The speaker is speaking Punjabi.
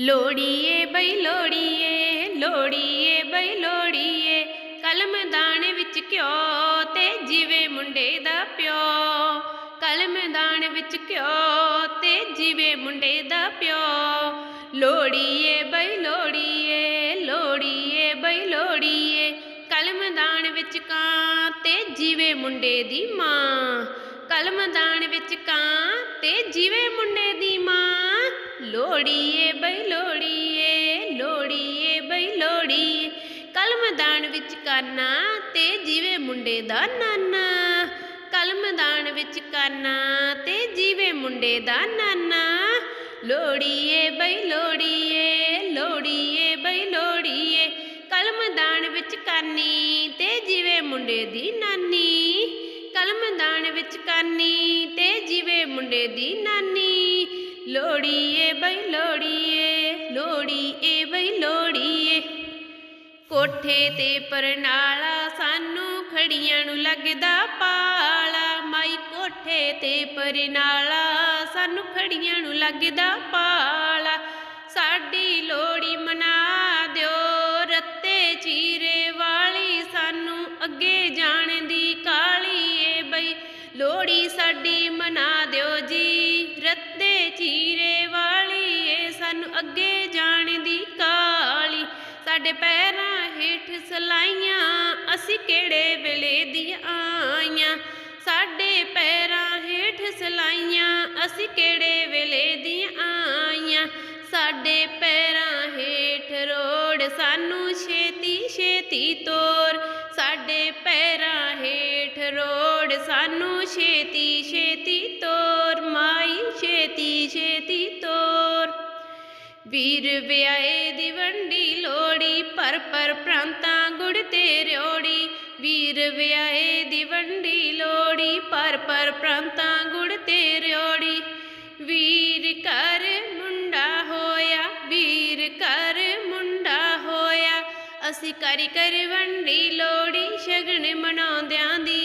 ਲੋੜੀਏ ਬਈ ਲੋੜੀਏ ਲੋੜੀਏ ਬਈ ਲੋੜੀਏ। ਕਲਮਦਾਨ ਵਿੱਚ ਘਿਓ ਤੇ ਜਿਵੇਂ ਮੁੰਡੇ ਦਾ ਪਿਓ। ਕਲਮਦਾਨ ਵਿੱਚ ਘਿਓ ਤੇ ਜਿਵੇਂ ਮੁੰਡੇ ਦਾ ਪਿਓ। ਲੋੜੀਏ ਬਈ ਲੋੜੀਏ ਲੋੜੀਏ ਬਈ ਲੋੜੀਏ। ਕਲਮਦਾਨ ਵਿੱਚ ਕਾਂ ਤੇ ਜਿਵੇਂ ਮੁੰਡੇ ਦੀ ਮਾਂ। ਕਲਮਦਾਨ ਵਿੱਚ ਕਾਂ ਤੇ ਜਿਵੇਂ ਮੁੰਡੇ ਦੀ ਮਾਂ। ਲੋੜੀਏ ਬਈ ਲੋੜੀਏ ਲੋੜੀਏ ਬਈ ਲੋੜੀਏ। ਕਲਮਦਾਨ ਵਿੱਚ ਕਾਨਾ ਤੇ ਜਿਵੇਂ ਮੁੰਡੇ ਦਾ ਨਾਨਾ। ਕਲਮਦਾਨ ਵਿੱਚ ਕਾਨਾ ਤੇ ਜਿਵੇਂ ਮੁੰਡੇ ਦਾ ਨਾਨਾ। ਲੋੜੀਏ ਬਈ ਲੋੜੀਏ ਲੋੜੀਏ ਬਈ ਲੋੜੀਏ। ਕਲਮਦਾਨ ਵਿੱਚ ਕਾਨੀ ਤੇ ਜਿਵੇਂ ਮੁੰਡੇ ਦੀ ਨਾਨੀ। ਕਲਮਦਾਨ ਤੇ ਜਿਵੇਂ ਮੁੰਡੇ ਦੀ ਨਾਨੀ। ਲੋੜੀਏ ਬਈ ਲੋੜੀਏ ਲੋੜੀਏ ਬਈ ਲੋੜੀਏ। ਕੋਠੇ ਤੇ ਪਰਨਾਲਾ ਸਾਨੂੰ ਖੜੀਆਂ ਨੂੰ ਲੱਗਦਾ ਪਾਲਾ। ਮਾਈ ਕੋਠੇ ਤੇ ਪਰਨਾਲਾ ਸਾਨੂੰ ਖੜੀਆਂ ਨੂੰ ਲੱਗਦਾ ਪਾਲਾ। ਸਾਡੀ ਲੋੜੀ ਮਨਾ ਦਿਓ, ਰੱਤੇ ਚੀਰੇ ਵਾਲੀ ਸਾਨੂੰ ਅੱਗੇ ਜਾਣ ਦੀ ਕਾਲੀ ਲੋੜੀ ਸਾਡੀ ਮਨਾ ਦਿਓ ਜੀ। ਰੱਤੇ ਚੀਰੇ ਵਾਲੀ ਏ ਸਾਨੂੰ ਅੱਗੇ ਜਾਣ ਦੀ ਕਾਲੀ। ਸਾਡੇ ਪੈਰਾਂ ਹੇਠ ਸਲਾਈਆਂ, ਅਸੀਂ ਕਿਹੜੇ ਵੇਲੇ ਦੀਆਂ ਆਈਆਂ? ਸਾਡੇ ਪੈਰਾਂ ਹੇਠ ਸਲਾਈਆਂ, ਅਸੀਂ ਕਿਹੜੇ ਵੇਲੇ ਦੀਆਂ ਆਈਆਂ? ਸਾਡੇ ਪੈਰਾਂ ਹੇਠ ਰੋੜ, ਸਾਨੂੰ ਛੇਤੀ ਛੇਤੀ ਤੋਰ। ਸਾਡੇ ਪੈਰਾਂ ਹੇਠ ਰੋੜ ਸਾਨੂੰ ਛੇਤੀ ਛੇਤੀ ਤੋਰ, ਮਾਈ ਛੇਤੀ ਛੇਤੀ ਤੋਰ। ਵੀਰ ਵਿਆਏ ਦੀ ਵੰਡੀ ਲੋੜੀ ਪਰ ਪਰ ਪ੍ਰਾਂਤਾਂ ਗੁੜ ਤੇ ਰਿਓੜੀ। ਵੀਰ ਵਿਆਏ ਦੀ ਵੰਡੀ ਲੋੜੀ ਪਰ ਪਰ ਪ੍ਰਾਂਤਾਂ ਗੁੜ ਤੇ ਰਿਓੜੀ। ਵੀਰ ਘਰ ਮੁੰਡਾ ਹੋਇਆ, ਵੀਰ ਘਰ ਮੁੰਡਾ ਹੋਇਆ। ਅਸੀਂ ਕਰੀ, ਕਰ ਵੰਡੀ ਲੋੜੀ ਲੋੜੀ ਸ਼ਗਨ ਮਨਾਉਂਦਿਆਂ ਦੀ